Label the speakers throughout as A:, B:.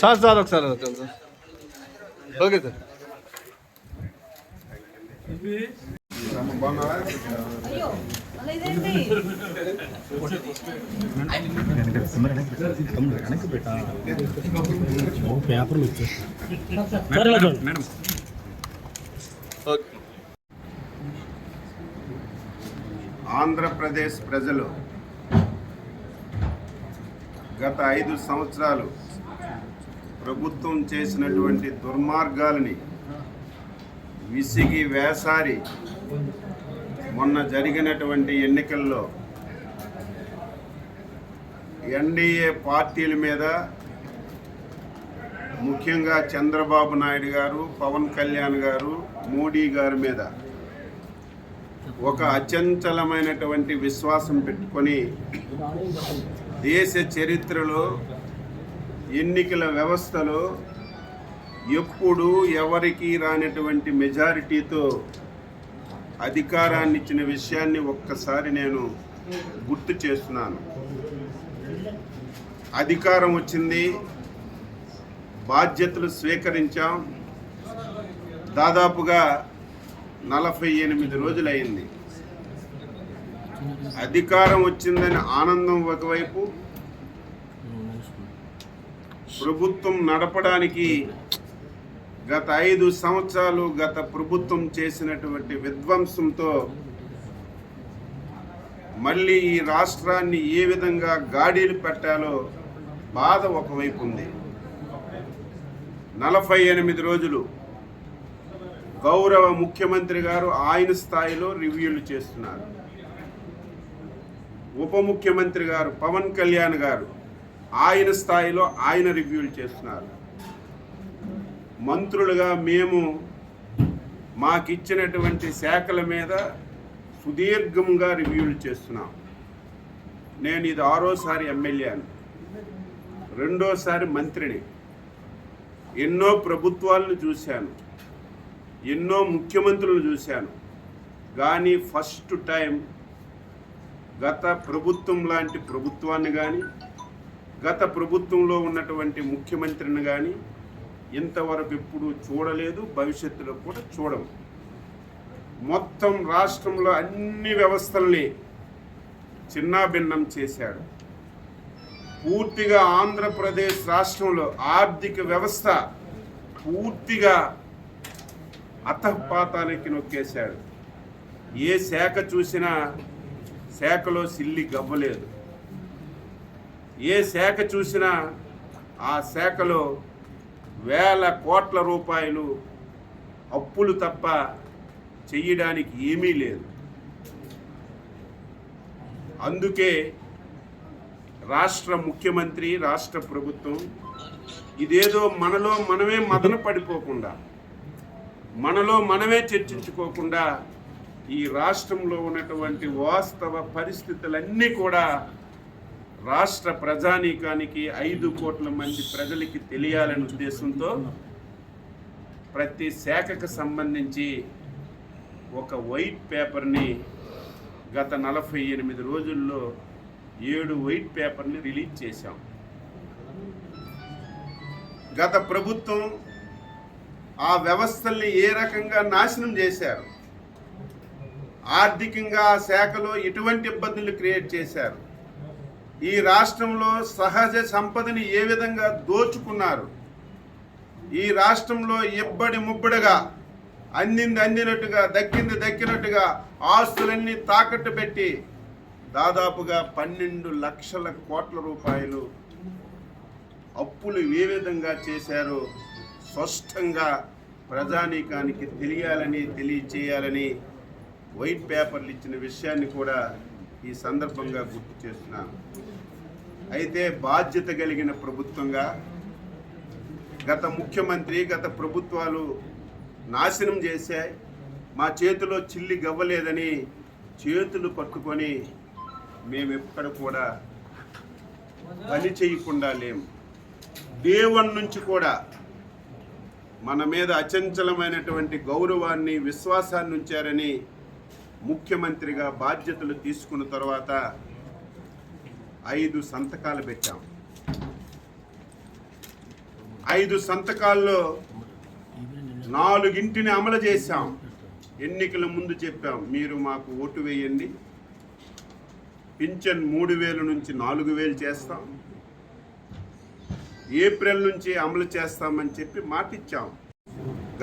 A: Sir sir ఒకసారి ఒకసారి sir okay sir
B: పేపర్లు వచ్చేస్తాయి
A: ఓకే
C: ఆంధ్రప్రదేశ్ ప్రజలు గత ఐదు సంవత్సరాలు ప్రభుత్వం చేసినటువంటి దుర్మార్గాలని విసిగి వేసారి మొన్న జరిగినటువంటి ఎన్నికల్లో ఎన్డీఏ పార్టీల మీద ముఖ్యంగా చంద్రబాబు నాయుడు గారు పవన్ కళ్యాణ్ గారు మోడీ గారి మీద ఒక అచంచలమైనటువంటి విశ్వాసం పెట్టుకొని దేశ చరిత్రలో ఎన్నికల వ్యవస్థలో ఎప్పుడు ఎవరికి రానటువంటి మెజారిటీతో అధికారాన్ని ఇచ్చిన విషయాన్ని ఒక్కసారి నేను గుర్తు చేస్తున్నాను. అధికారం వచ్చింది బాధ్యతలు స్వీకరించాం. దాదాపుగా నలభై ఎనిమిది రోజులైంది. అధికారం వచ్చిందని ఆనందం ఒకవైపు ప్రభుత్వం నడపడానికి గత ఐదు సంవత్సరాలు గత ప్రభుత్వం చేసినటువంటి విధ్వంసంతో మళ్ళీ ఈ రాష్ట్రాన్ని ఏ విధంగా గాడీలు పెట్టాలో బాధ ఒకవైపు ఉంది. నలభై ఎనిమిది రోజులు గౌరవ ముఖ్యమంత్రి గారు ఆయన స్థాయిలో రివ్యూలు చేస్తున్నారు. ఉప ముఖ్యమంత్రి గారు పవన్ కళ్యాణ్ గారు ఆయన స్థాయిలో ఆయన రివ్యూలు చేస్తున్నారు. మంత్రులుగా మేము మాకిచ్చినటువంటి శాఖల మీద సుదీర్ఘంగా రివ్యూలు చేస్తున్నాం. నేను ఇది ఆరోసారి ఎమ్మెల్యేను రెండోసారి మంత్రిని. ఎన్నో ప్రభుత్వాలను చూశాను. ఎన్నో ముఖ్యమంత్రులను చూశాను. కానీ ఫస్ట్ టైం గత ప్రభుత్వం లాంటి ప్రభుత్వాన్ని కానీ గత ప్రభుత్వంలో ఉన్నటువంటి ముఖ్యమంత్రిని కానీ ఇంతవరకు ఎప్పుడు చూడలేదు భవిష్యత్తులో కూడా చూడము. మొత్తం రాష్ట్రంలో అన్ని వ్యవస్థల్ని చిన్నాభిన్నం చేశాడు. పూర్తిగా ఆంధ్రప్రదేశ్ రాష్ట్రంలో ఆర్థిక వ్యవస్థ పూర్తిగా అతపాతానికి నొక్కేశాడు. ఏ శాఖ చూసినా శాఖలో సిల్లి గవ్వలేదు. ఏ శాఖ చూసినా ఆ శాఖలో వేల కోట్ల రూపాయలు అప్పులు తప్ప చెయ్యడానికి ఏమీ లేదు. అందుకే రాష్ట్ర ముఖ్యమంత్రి రాష్ట్ర ప్రభుత్వం ఇదేదో మనలో మనమే మదన పడిపోకుండా మనలో మనమే చర్చించుకోకుండా ఈ రాష్ట్రంలో ఉన్నటువంటి వాస్తవ పరిస్థితులన్నీ కూడా రాష్ట్ర ప్రజానీకానికి ఐదు కోట్ల మంది ప్రజలకి తెలియాలనే ఉద్దేశంతో ప్రతి శాఖకు సంబంధించి ఒక వైట్ పేపర్ని గత నలభై ఎనిమిది రోజుల్లో ఏడు వైట్ పేపర్ని రిలీజ్ చేశాం. గత ప్రభుత్వం ఆ వ్యవస్థల్ని ఏ రకంగా నాశనం చేశారు? ఆర్థికంగా ఆ శాఖలో ఎటువంటి ఇబ్బందులు క్రియేట్ చేశారు? ఈ రాష్ట్రంలో సహజ సంపదని ఏ విధంగా దోచుకున్నారు? ఈ రాష్ట్రంలో ఇబ్బడి ముబ్బడిగా అందింది అందినట్టుగా దక్కింది దక్కినట్టుగా ఆస్తులన్నీ తాకట్టు పెట్టి దాదాపుగా పన్నెండు లక్షల కోట్ల రూపాయలు అప్పులు ఏ విధంగా చేశారో? స్పష్టంగా ప్రజానీకానికి తెలియాలని తెలియచేయాలని వైట్ పేపర్లు ఇచ్చిన విషయాన్ని కూడా ఈ సందర్భంగా గుర్తు చేస్తున్నాను అయితే బాధ్యత కలిగిన ప్రభుత్వంగా గత ముఖ్యమంత్రి గత ప్రభుత్వాలు నాశనం చేశాయి. మా చేతిలో చిల్లి గవ్వలేదని చేతులు పట్టుకొని మేము ఎక్కడ కూడా పని చేయకుండా లేము దేవుని నుంచి కూడా మన మీద అచంచలమైనటువంటి గౌరవాన్ని విశ్వాసాన్ని ఉంచారని ముఖ్యమంత్రిగా బాధ్యతలు తీసుకున్న తర్వాత ఐదు సంతకాలు పెట్టాం. ఐదు సంతకాల్లో నాలుగింటిని అమలు చేశాం. ఎన్నికల ముందు చెప్పాం మీరు మాకు ఓటు వేయండి. పింఛన్ మూడు వేలు నుంచి నాలుగు వేలు చేస్తాం. ఏప్రిల్ నుంచి అమలు చేస్తామని చెప్పి మాటిచ్చాం.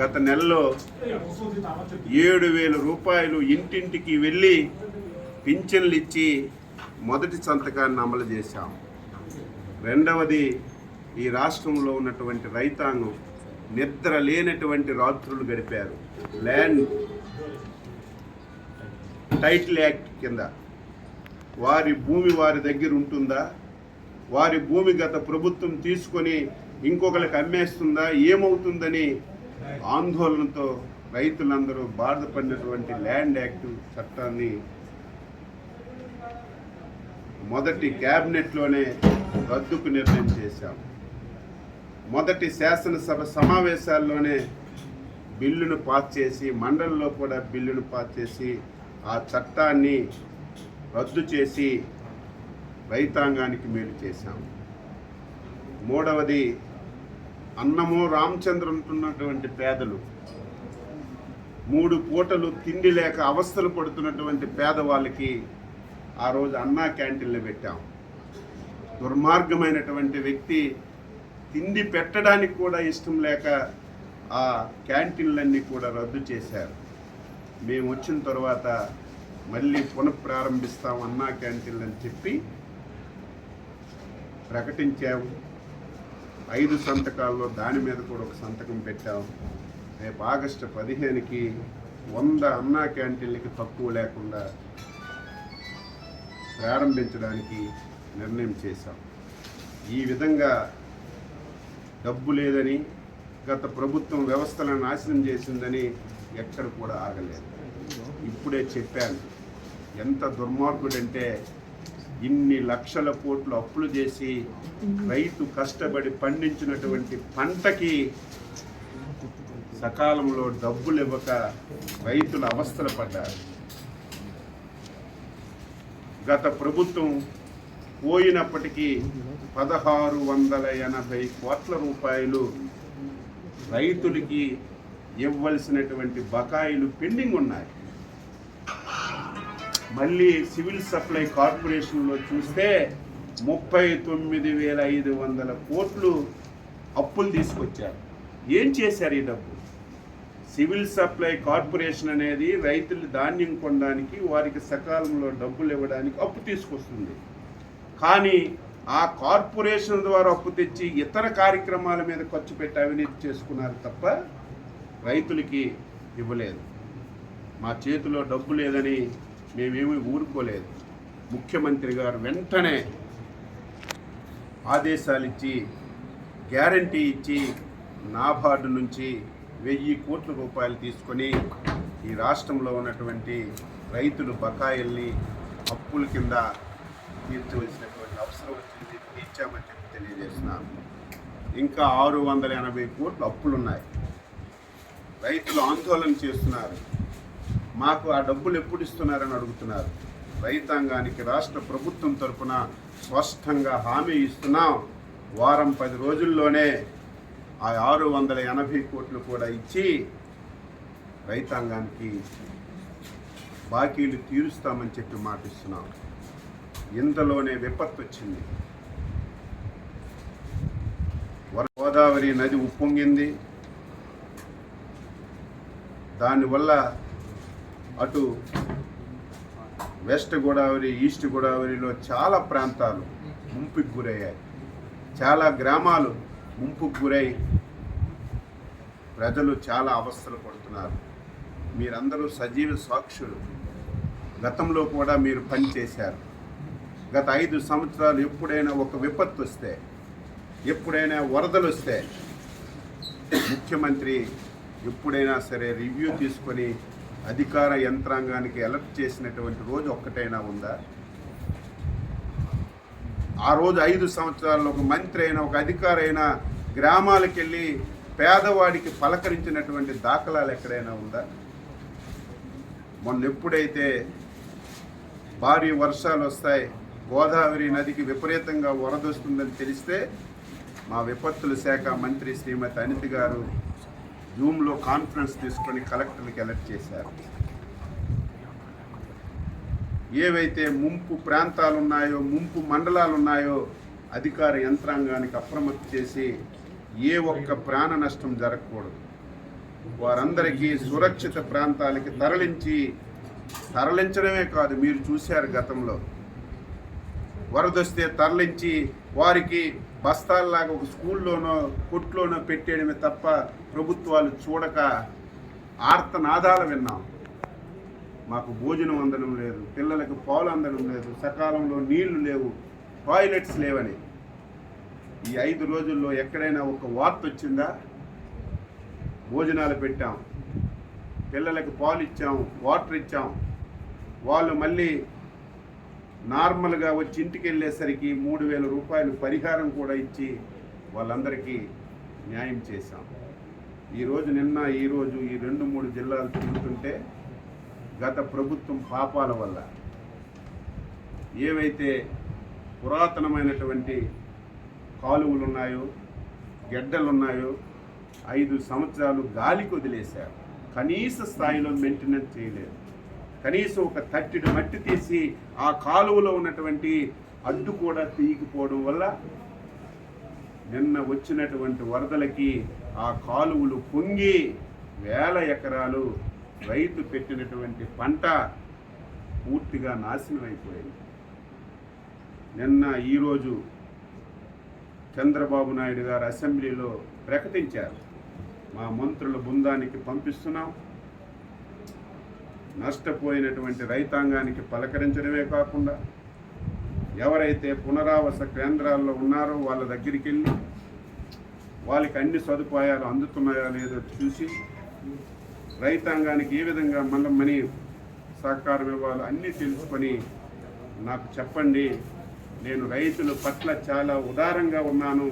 C: గత నెలలో ఏడు వేల రూపాయలు ఇంటింటికి వెళ్ళి పింఛన్లు ఇచ్చి మొదటి సంతకాన్ని అమలు చేశాం. రెండవది ఈ రాష్ట్రంలో ఉన్నటువంటి రైతాంగం నిద్ర లేనటువంటి రాత్రులు గడిపారు. ల్యాండ్ టైటిల్ యాక్ట్ కింద. వారి భూమి వారి దగ్గర ఉంటుందా? వారి భూమి గత ప్రభుత్వం తీసుకొని ఇంకొకరికి అమ్మేస్తుందా ఏమవుతుందని ఆందోళనతో రైతులందరూ బాధపడినటువంటి ల్యాండ్ యాక్ట్ చట్టాన్ని మొదటి క్యాబినెట్లోనే రద్దుకు నిర్ణయం చేశాం. మొదటి శాసనసభ సమావేశాల్లోనే బిల్లును పాస్ చేసి మండలిలో కూడా బిల్లును పాస్ చేసి ఆ చట్టాన్ని రద్దు చేసి రైతాంగానికి మేలు చేశాం. మూడవది అన్నము రామచంద్ర అంటున్నటువంటి పేదలు. మూడు పూటలు తిండి లేక అవస్థలు పడుతున్నటువంటి పేదవాళ్ళకి ఆ రోజు అన్నా క్యాంటీన్లు పెట్టాం. దుర్మార్గమైనటువంటి వ్యక్తి తిండి పెట్టడానికి కూడా ఇష్టం లేక ఆ క్యాంటీన్లన్నీ కూడా రద్దు చేశారు. మేము వచ్చిన తర్వాత మళ్ళీ పునఃప్రారంభిస్తాం అన్నా క్యాంటీన్లు అని చెప్పి ప్రకటించావు. ఐదు సంతకాల్లో దాని మీద కూడా ఒక సంతకం పెట్టాం రేపు ఆగస్టు పదిహేనుకి వంద అన్నా క్యాంటీన్లకి తక్కువ లేకుండా ప్రారంభించడానికి నిర్ణయం చేశాం ఈ విధంగా డబ్బు లేదని గత ప్రభుత్వం వ్యవస్థలను నాశనం చేసిందని ఎక్కడ కూడా ఆగలేదు. ఇప్పుడే చెప్పాను. ఎంత దుర్మార్గుడంటే ఇన్ని లక్షల కోట్లు అప్పులు చేసి రైతు కష్టపడి పండించినటువంటి పంటకి సకాలంలో డబ్బులు ఇవ్వక రైతులు అవస్థలు పడ్డారు. గత ప్రభుత్వం పోయినప్పటికీ పదహారు వందల ఎనభై కోట్ల రూపాయలు రైతులకి ఇవ్వవలసినటువంటి బకాయిలు పెండింగ్ ఉన్నాయి. మళ్ళీ సివిల్ సప్లై కార్పొరేషన్లో చూస్తే ముప్పై తొమ్మిది వేల ఐదు వందల కోట్లు అప్పులు తీసుకొచ్చారు. ఏం చేశారు ఈ డబ్బు? సివిల్ సప్లై కార్పొరేషన్ అనేది రైతులు ధాన్యం కొనడానికి వారికి సకాలంలో డబ్బులు ఇవ్వడానికి అప్పు తీసుకొస్తుంది. కానీ ఆ కార్పొరేషన్ ద్వారా అప్పు తెచ్చి ఇతర కార్యక్రమాల మీద ఖర్చు పెట్టి అవినీతి చేసుకున్నారు తప్ప రైతులకి ఇవ్వలేదు. మా చేతిలో డబ్బు లేదని మేమేమీ ఊరుకోలేదు. ముఖ్యమంత్రి గారు వెంటనే ఆదేశాలు ఇచ్చి గ్యారంటీ ఇచ్చి నాబార్డు నుంచి వెయ్యి కోట్ల రూపాయలు తీసుకొని ఈ రాష్ట్రంలో ఉన్నటువంటి రైతులు బకాయిల్ని అప్పుల కింద తీర్చవలసినటువంటి అవసరం వచ్చింది తీర్చామని చెప్పి తెలియజేస్తున్నాను. ఇంకా ఆరు వందల ఎనభై కోట్లు అప్పులు ఉన్నాయి రైతులు ఆందోళన చేస్తున్నారు. మాకు ఆ డబ్బులు ఎప్పుడు ఇస్తున్నారని అడుగుతున్నారు. రైతాంగానికి రాష్ట్ర ప్రభుత్వం తరపున స్పష్టంగా హామీ ఇస్తున్నాం. వారం పది రోజుల్లోనే ఆ ఆరు వందల ఎనభై కోట్లు కూడా ఇచ్చి రైతాంగానికి బాకీలు తీరుస్తామని చెప్పి మాటిస్తున్నాం. ఇంతలోనే విపత్తు వచ్చింది. గోదావరి నది ఉప్పొంగింది. దానివల్ల అటు వెస్ట్ గోదావరి ఈస్ట్ గోదావరిలో చాలా ప్రాంతాలు ముంపుకు గురయ్యాయి. చాలా గ్రామాలు ముంపుకు గురై ప్రజలు చాలా అవస్థలు పడుతున్నారు. మీరందరూ సజీవ సాక్షులు. గతంలో కూడా మీరు పనిచేశారు గత ఐదు సంవత్సరాలు ఎప్పుడైనా ఒక విపత్తు వస్తే ఎప్పుడైనా వరదలు వస్తే ముఖ్యమంత్రి ఎప్పుడైనా సరే రివ్యూ తీసుకొని అధికార యంత్రాంగానికి అలర్ట్ చేసినటువంటి రోజు ఒక్కటైనా ఉందా? ఆ రోజు ఐదు సంవత్సరాల్లో ఒక మంత్రి అయినా ఒక అధికారి అయినా గ్రామాలకు వెళ్ళి పేదవాడికి పలకరించినటువంటి దాఖలాలు ఎక్కడైనా ఉందా? మొన్న ఎప్పుడైతే భారీ వర్షాలు వస్తాయి గోదావరి నదికి విపరీతంగా వరదొస్తుందని తెలిస్తే మా విపత్తుల శాఖ మంత్రి శ్రీమతి అనిత గారు జూమ్లో కాన్ఫరెన్స్ తీసుకొని కలెక్టర్కి అలర్ట్ చేశారు. ఏవైతే ముంపు ప్రాంతాలు ఉన్నాయో ముంపు మండలాలు ఉన్నాయో అధికార యంత్రాంగానికి అప్రమత్తం చేసి ఏ ఒక్క ప్రాణ నష్టం జరగకూడదు. వారందరికీ సురక్షిత ప్రాంతాలకి తరలించి తరలించడమే కాదు మీరు చూశారు గతంలో. వరదొస్తే తరలించి వారికి బస్తాల్లాగా ఒక స్కూల్లోనో కొట్లోనో పెట్టేయడమే తప్ప ప్రభుత్వాలు చూడక ఆర్తనాదాలు విన్నాం. మాకు భోజనం అందడం లేదు పిల్లలకు పాలు అందడం లేదు సకాలంలో నీళ్ళు లేవు టాయిలెట్స్ లేవని. ఈ ఐదు రోజుల్లో ఎక్కడైనా ఒక వార్త వచ్చిందా? భోజనాలు పెట్టాం పిల్లలకు పాలు ఇచ్చాం వాటర్ ఇచ్చాం. వాళ్ళు మళ్ళీ నార్మల్గా వచ్చి ఇంటికి వెళ్ళేసరికి మూడు వేల రూపాయలు పరిహారం కూడా ఇచ్చి వాళ్ళందరికీ న్యాయం చేశాం. ఈరోజు నిన్న ఈరోజు ఈ రెండు మూడు జిల్లాలు తిరుగుతుంటే గత ప్రభుత్వం పాపాల వల్ల ఏవైతే పురాతనమైనటువంటి కాలువలు ఉన్నాయో గెడ్డలు ఉన్నాయో ఐదు సంవత్సరాలు గాలికి వదిలేశారు. కనీస స్థాయిలో మెయింటెనెన్స్ చేయలేదు. కనీసం ఒక తట్టిడి మట్టి తీసి ఆ కాలువలో ఉన్నటువంటి అడ్డు కూడా తీయకపోవడం వల్ల నిన్న వచ్చినటువంటి వరదలకి ఆ కాలువలు పొంగి వేల ఎకరాలు రైతు పెట్టినటువంటి పంట పూర్తిగా నాశనం అయిపోయింది. నిన్న ఈరోజు చంద్రబాబు నాయుడు గారు అసెంబ్లీలో ప్రకటించారు. మా మంత్రుల బృందానికి పంపిస్తున్నాం. నష్టపోయినటువంటి రైతాంగానికి పలకరించడమే కాకుండా ఎవరైతే పునరావాస కేంద్రాల్లో ఉన్నారో వాళ్ళ దగ్గరికి వెళ్ళి వాళ్ళకి అన్ని సదుపాయాలు అందుతున్నాయో లేదో చూసి రైతాంగానికి ఏ విధంగా మళ్ళీ మనీ సహకారం ఇవ్వాలో అన్నీ తెలుసుకొని నాకు చెప్పండి నేను రైతుల పట్ల చాలా ఉదారంగా ఉన్నాను.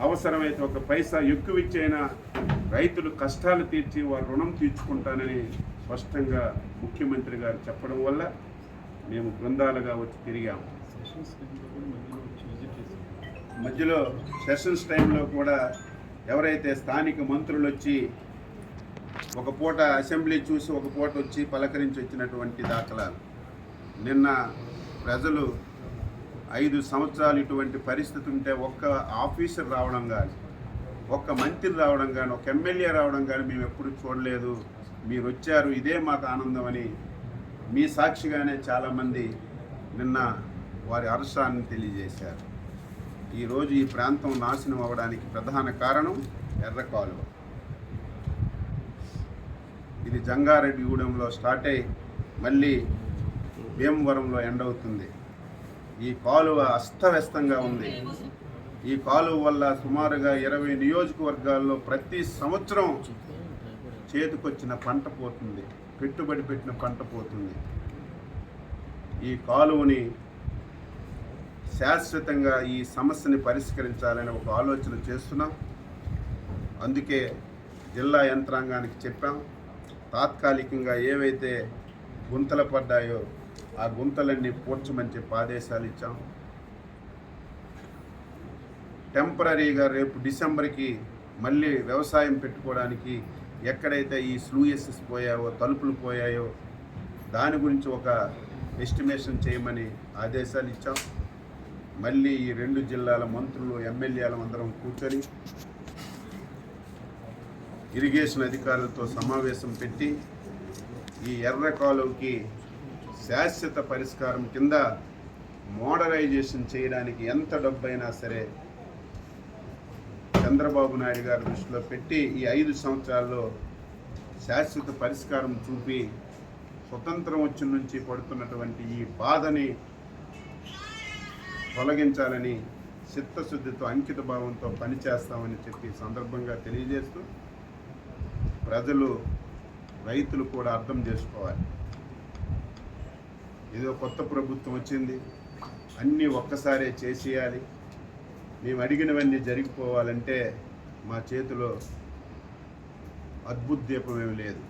C: అవసరమైతే ఒక పైసా ఎక్కువ ఇచ్చైనా రైతులు కష్టాలు తీర్చి వారి రుణం తీర్చుకుంటానని స్పష్టంగా ముఖ్యమంత్రి గారు చెప్పడం వల్ల మేము బృందాలుగా వచ్చి తిరిగాము. మధ్యలో సెషన్స్ టైంలో కూడా ఎవరైతే స్థానిక మంత్రులు వచ్చి ఒక పూట అసెంబ్లీ చూసి ఒక పూట వచ్చి పలకరించి వచ్చినటువంటి దాఖలాలు. నిన్న ప్రజలు ఐదు సంవత్సరాలు ఇటువంటి పరిస్థితి ఉంటే ఒక్క ఆఫీసర్ రావడం కానీ ఒక్క మంత్రి రావడం కానీ ఒక ఎమ్మెల్యే రావడం కానీ మేము ఎప్పుడు చూడలేదు. మీరు వచ్చారు ఇదే మాకు ఆనందం అని మీ సాక్షిగానే చాలామంది నిన్న వారి హర్షాన్ని తెలియజేశారు. ఈరోజు ఈ ప్రాంతం నాశనం అవ్వడానికి ప్రధాన కారణం ఎర్ర కాలువ. ఇది జంగారెడ్డిగూడెంలో స్టార్ట్ అయ్యి మళ్ళీ భీమవరంలో ఎండవుతుంది ఈ కాలువ అస్తవ్యస్తంగా ఉంది. ఈ కాలువ వల్ల సుమారుగా ఇరవై నియోజకవర్గాల్లో ప్రతి సంవత్సరం చేతికొచ్చిన పంట పోతుంది పెట్టుబడి పెట్టిన పంట పోతుంది. ఈ కాలువని శాశ్వతంగా ఈ సమస్యని పరిష్కరించాలని ఒక ఆలోచన చేస్తున్నాం. అందుకే జిల్లా యంత్రాంగానికి చెప్పాం. తాత్కాలికంగా ఏవైతే గుంతలు పడ్డాయో ఆ గుంతలన్నీ పూడ్చమని చెప్పి ఆదేశాలు ఇచ్చాం. టెంపరీగా రేపు డిసెంబర్కి మళ్ళీ వ్యవసాయం పెట్టుకోవడానికి ఎక్కడైతే ఈ స్లూయసెస్ పోయాయో తలుపులు పోయాయో దాని గురించి ఒక ఎస్టిమేషన్ చేయమని ఆదేశాలు ఇచ్చాం. మళ్ళీ ఈ రెండు జిల్లాల మంత్రులు ఎమ్మెల్యేలు అందరం కూర్చొని ఇరిగేషన్ అధికారులతో సమావేశం పెట్టి ఈ ఎర్ర కాలువకి శాశ్వత పరిష్కారం కింద మోడరైజేషన్ చేయడానికి ఎంత డబ్బైనా సరే చంద్రబాబు నాయుడు గారి దృష్టిలో పెట్టి ఈ ఐదు సంవత్సరాల్లో శాశ్వత పరిష్కారం చూపి స్వతంత్రం వచ్చిన నుంచి పడుతున్నటువంటి ఈ బాధని తొలగించాలని చిత్తశుద్ధితో అంకిత భావంతో పనిచేస్తామని చెప్పి సందర్భంగా తెలియజేస్తూ ప్రజలు రైతులు కూడా అర్థం చేసుకోవాలి. ఏదో కొత్త ప్రభుత్వం వచ్చింది అన్నీ ఒక్కసారే చేసేయాలి. మేము అడిగినవన్నీ జరిగిపోవాలంటే మా చేతిలో అద్భుత దీపం ఏమి లేదు.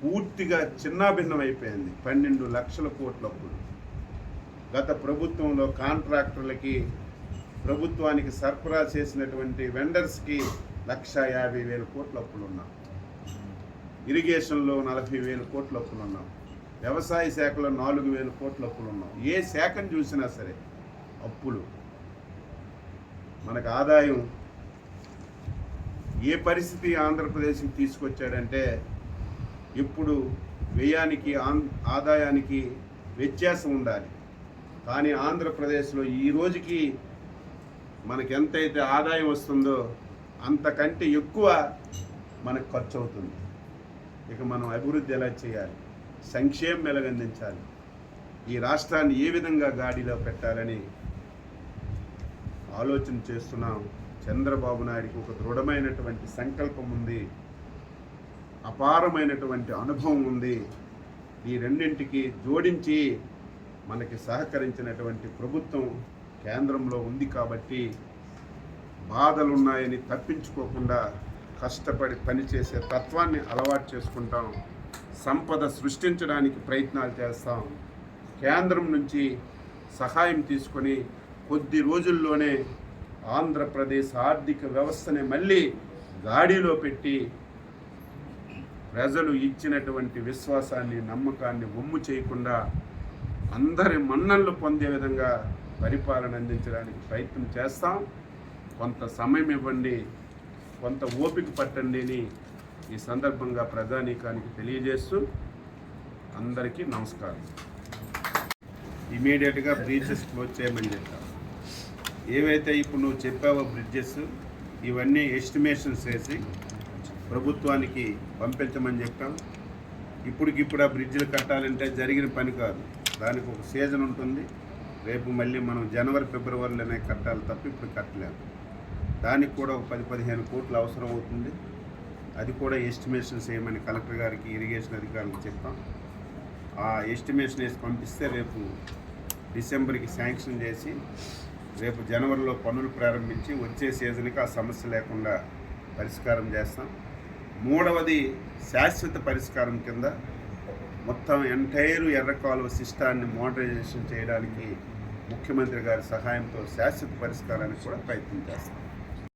C: పూర్తిగా చిన్నాభిన్నం అయిపోయింది పన్నెండు లక్షల కోట్ల అప్పులు. గత ప్రభుత్వంలో కాంట్రాక్టర్లకి ప్రభుత్వానికి సరఫరా చేసినటువంటి వెండర్స్కి లక్ష యాభై వేల కోట్ల అప్పులు ఉన్నాం ఇరిగేషన్లో నలభై వేల కోట్ల అప్పులు ఉన్నాం వ్యవసాయ శాఖలో నాలుగు వేల కోట్ల అప్పులు ఉన్నాం ఏ శాఖను చూసినా సరే అప్పులు. మనకు ఆదాయం ఏ పరిస్థితి ఆంధ్రప్రదేశ్కి తీసుకొచ్చాడంటే ఇప్పుడు వ్యయానికి ఆన్- ఆదాయానికి వ్యత్యాసం ఉండాలి. కానీ ఆంధ్రప్రదేశ్లో ఈ రోజుకి మనకి ఎంతైతే ఆదాయం వస్తుందో అంతకంటే ఎక్కువ మనకు ఖర్చు అవుతుంది ఇక మనం అభివృద్ధి ఎలా చేయాలి? సంక్షేమం ఎలాగందించాలి ఈ రాష్ట్రాన్ని ఏ విధంగా గాడిలో పెట్టాలని ఆలోచన చేస్తున్నాం చంద్రబాబు నాయుడికి ఒక దృఢమైనటువంటి సంకల్పం ఉంది. అపారమైనటువంటి అనుభవం ఉంది. ఈ రెండింటికి జోడించి మనకి సహకరించినటువంటి ప్రభుత్వం కేంద్రంలో ఉంది కాబట్టి బాధలున్నాయని తప్పించుకోకుండా కష్టపడి పనిచేసే తత్వాన్ని అలవాటు చేసుకుంటాం. సంపద సృష్టించడానికి ప్రయత్నాలు చేస్తాం. కేంద్రం నుంచి సహాయం తీసుకొని కొద్ది రోజుల్లోనే ఆంధ్రప్రదేశ్ ఆర్థిక వ్యవస్థని మళ్ళీ గాడిలో పెట్టి ప్రజలు ఇచ్చినటువంటి విశ్వాసాన్ని నమ్మకాన్ని ఒమ్ము చేయకుండా అందరి మన్ననలు పొందే విధంగా పరిపాలన అందించడానికి ప్రయత్నం చేస్తాం. కొంత సమయం ఇవ్వండి కొంత ఓపిక పట్టండి అని ఈ సందర్భంగా ప్రజానీకానికి తెలియజేస్తూ అందరికీ నమస్కారం. ఇమీడియట్గా బ్రీచెస్ క్లోజ్ చేయమని చెప్పాం. ఏవైతే ఇప్పుడు నువ్వు చెప్పావో బ్రిడ్జెస్ ఇవన్నీ ఎస్టిమేషన్స్ వేసి ప్రభుత్వానికి పంపించమని చెప్పాం. ఇప్పటికిప్పుడు ఆ బ్రిడ్జిలు కట్టాలంటే జరిగిన పని కాదు. దానికి ఒక సీజన్ ఉంటుంది. రేపు మళ్ళీ మనం జనవరి ఫిబ్రవరిలోనే కట్టాలి తప్ప ఇప్పుడు కట్టలేము. దానికి కూడా ఒక పది పదిహేను కోట్లు అవసరం అవుతుంది. అది కూడా ఎస్టిమేషన్స్ వేయమని కలెక్టర్ గారికి ఇరిగేషన్ అధికారులకు చెప్పాం. ఆ ఎస్టిమేషన్ వేసి పంపిస్తే రేపు డిసెంబర్కి శాంక్షన్ చేసి రేపు జనవరిలో పనులు ప్రారంభించి వచ్చే సీజన్కి ఆ సమస్య లేకుండా పరిష్కారం చేస్తాం. మూడవది శాశ్వత పరిష్కారం కింద మొత్తం ఎంటైర్ ఎర్రకాలువ సిస్టాన్ని మోడరైజేషన్ చేయడానికి ముఖ్యమంత్రి గారి సహాయంతో శాశ్వత పరిష్కారానికి కూడా ప్రయత్నం చేస్తాం.